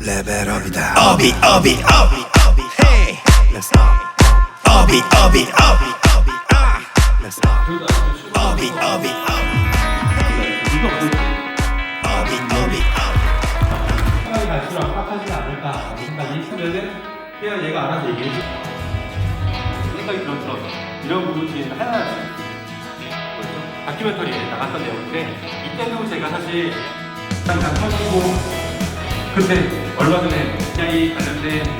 레벨업이다. 업이 업이 업이. 업이 헤이 Let's up 업이 업이 업이. 업이 아 Let's up 업이 업이. 업이 업이 업이. 업이 시간이 갈수록 합하지 않을까 생각이 있으면은 그냥 얘가 알아서 얘기해 줄 생각이 들었어 이런 부분 뒤에 하나씩 뭐였죠? 다큐멘터리에 나갔던 내용인데 이때도 제가 사실 터지고 그때 얼마 전에 AI 관련된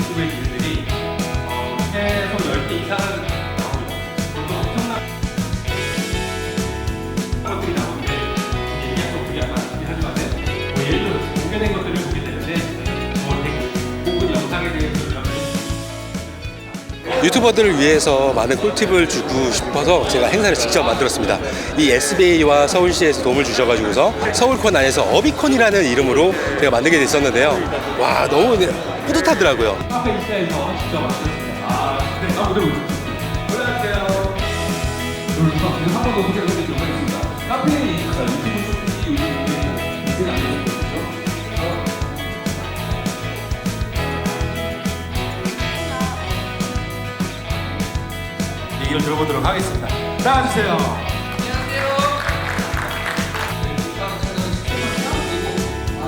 유튜버들을 위해서 많은 꿀팁을 주고 싶어서 제가 행사를 직접 만들었습니다. 이 SBA와 서울시에서 도움을 주셔가지고서 서울콘 안에서 어비콘이라는 이름으로 제가 만들게 됐었는데요. 와 너무 뿌듯하더라고요. 카페 인스타에서 직접 만들었습니다. 아, 네. 아, 무대 보여주세요. 안녕하세요. 여러분, 지금 한번더 소개를 해드리도록 얘기를 들어보도록 하겠습니다. 나와주세요.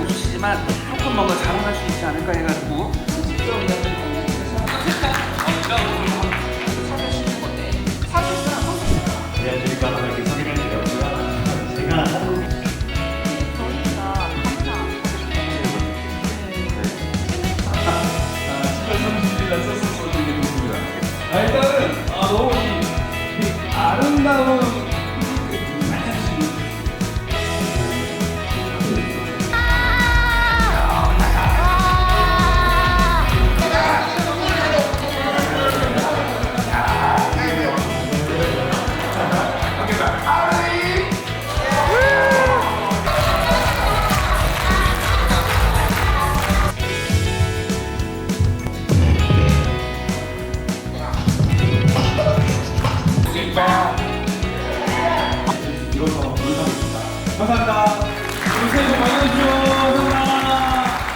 주시지만 조금 뭔가 자랑할 수 있지 않을까 해가지고 아름 감사합니다. 새해 복 많이 받으십시오.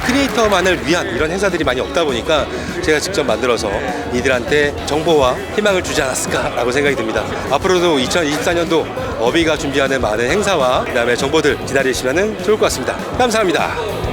크리에이터만을 위한 이런 행사들이 많이 없다 보니까 제가 직접 만들어서 이들한테 정보와 희망을 주지 않았을까라고 생각이 듭니다. 앞으로도 2024년도 어비가 준비하는 많은 행사와 그다음에 정보들 기다리시면 좋을 것 같습니다. 감사합니다.